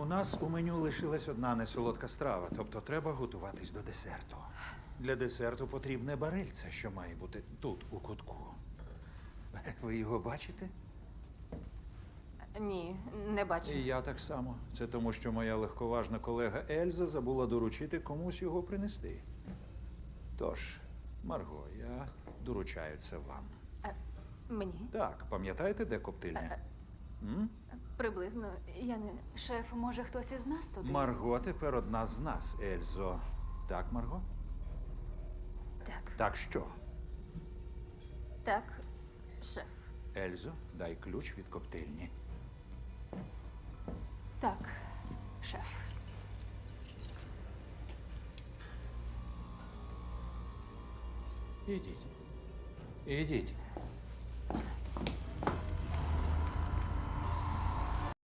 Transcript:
У нас у меню лишилась одна несолодка страва, тобто треба готуватись до десерту. Для десерту потрібне барильце, що має бути тут, у кутку. Ви його бачите? Ні, не бачу. І я так само. Це тому, що моя легковажна колега Ельза забула доручити комусь його принести. Тож, Марго, я доручаю це вам. Е, Мені? Так, пам'ятаєте, де коптильня? Приблизно. Я не. Шеф, може хтось із нас туди? Марго тепер одна з нас, Ельзо. Так, Марго? Так. Так що? Так, шеф. Ельзо, дай ключ від коптильні. Так, шеф. Ідіть. Ідіть.